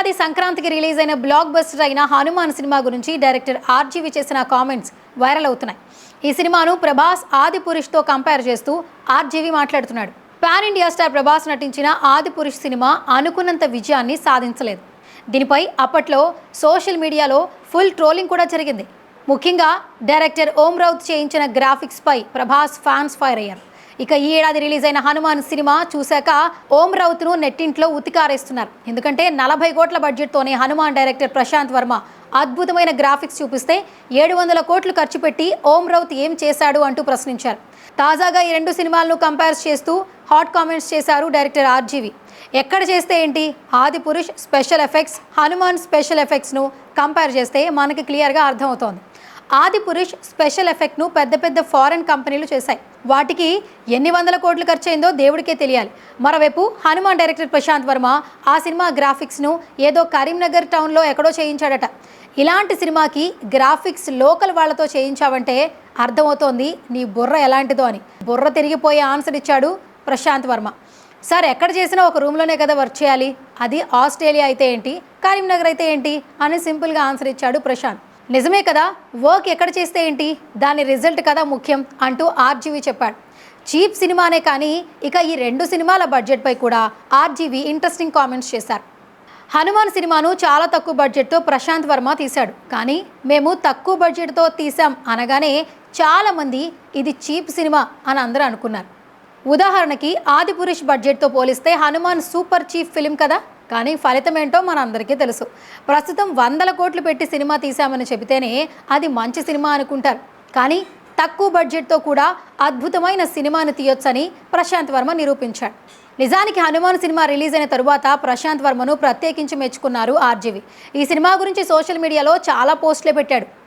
ఏడాది సంక్రాంతికి రిలీజ్ అయిన బ్లాక్ బస్టర్ అయిన హనుమాన్ సినిమా గురించి డైరెక్టర్ ఆర్జీవి చేసిన కామెంట్స్ వైరల్ అవుతున్నాయి. ఈ సినిమాను ప్రభాస్ ఆది పురుష్తో కంపేర్ చేస్తూ ఆర్జీవి మాట్లాడుతున్నాడు. పాన్ ఇండియా స్టార్ ప్రభాస్ నటించిన ఆది పురుష్ సినిమా అనుకున్నంత విజయాన్ని సాధించలేదు. దీనిపై అప్పట్లో సోషల్ మీడియాలో ఫుల్ ట్రోలింగ్ కూడా జరిగింది. ముఖ్యంగా డైరెక్టర్ ఓం రౌత్ చేయించిన గ్రాఫిక్స్పై ప్రభాస్ ఫ్యాన్స్ ఫైర్ అయ్యారు. ఇక ఈ ఏడాది రిలీజ్ అయిన హనుమాన్ సినిమా చూశాక ఓం రౌత్ను నెట్టింట్లో ఉతికారేస్తున్నారు. ఎందుకంటే నలభై కోట్ల బడ్జెట్తోనే హనుమాన్ డైరెక్టర్ ప్రశాంత్ వర్మ అద్భుతమైన గ్రాఫిక్స్ చూపిస్తే ఏడు వందల కోట్లు ఖర్చు పెట్టి ఓం రౌత్ ఏం చేశాడు అంటూ ప్రశ్నించారు. తాజాగా ఈ రెండు సినిమాలను కంపేర్ చేస్తూ హాట్ కామెంట్స్ చేశారు డైరెక్టర్ ఆర్జీవి. ఎక్కడ చేస్తే ఏంటి? Adipurush special effects Hanuman special ఎఫెక్ట్స్ను compare చేస్తే మనకి క్లియర్గా అర్థమవుతోంది. ఆదిపురుష్ స్పెషల్ ఎఫెక్ట్ను పెద్ద పెద్ద ఫారెన్ కంపెనీలు చేశాయి. వాటికి ఎన్ని వందల కోట్లు ఖర్చు అయిందో దేవుడికే తెలియాలి. మరోవైపు హనుమాన్ డైరెక్టర్ ప్రశాంత్ వర్మ ఆ సినిమా గ్రాఫిక్స్ను ఏదో కరీంనగర్ టౌన్లో ఎక్కడో చేయించాడట. ఇలాంటి సినిమాకి గ్రాఫిక్స్ లోకల్ వాళ్ళతో చేయించావంటే అర్థమవుతోంది నీ బుర్ర ఎలాంటిదో అని. బుర్ర తిరిగిపోయే ఆన్సర్ ఇచ్చాడు ప్రశాంత్ వర్మ. సార్ ఎక్కడ చేసినా ఒక రూమ్లోనే కదా వర్క్ చేయాలి. అది ఆస్ట్రేలియా అయితే ఏంటి? కరీంనగర్ అయితే ఏంటి? అని సింపుల్గా ఆన్సర్ ఇచ్చాడు ప్రశాంత్. నిజమే కదా? వర్క్ ఎక్కడ చేస్తే ఏంటి? దాని రిజల్ట్ కదా ముఖ్యం అంటూ ఆర్జీవి చెప్పాడు. చీప్ సినిమానే కానీ ఇక ఈ రెండు సినిమాల బడ్జెట్పై కూడా ఆర్జీవి ఇంట్రెస్టింగ్ కామెంట్స్ చేశారు. హనుమాన్ సినిమాను చాలా తక్కువ బడ్జెట్తో ప్రశాంత్ వర్మ తీశాడు. కానీ మేము తక్కువ బడ్జెట్తో తీసాం అనగానే చాలామంది ఇది చీప్ సినిమా అని అందరూ అనుకున్నారు. ఉదాహరణకి ఆదిపురుష్ బడ్జెట్తో పోలిస్తే హనుమాన్ సూపర్ చీఫ్ ఫిలిం కదా? కానీ ఫలితం ఏంటో మనందరికీ తెలుసు. ప్రస్తుతం వందల కోట్లు పెట్టి సినిమా తీశామని చెబితేనే అది మంచి సినిమా అనుకుంటారు. కానీ తక్కువ బడ్జెట్తో కూడా అద్భుతమైన సినిమాను తీయొచ్చని ప్రశాంత్ వర్మ నిరూపించాడు. నిజానికి హనుమాన్ సినిమా రిలీజ్ అయిన తరువాత ప్రశాంత్ వర్మను ప్రత్యేకించి మెచ్చుకున్నారు ఆర్జీవి. ఈ సినిమా గురించి సోషల్ మీడియాలో చాలా పోస్టులే పెట్టాడు.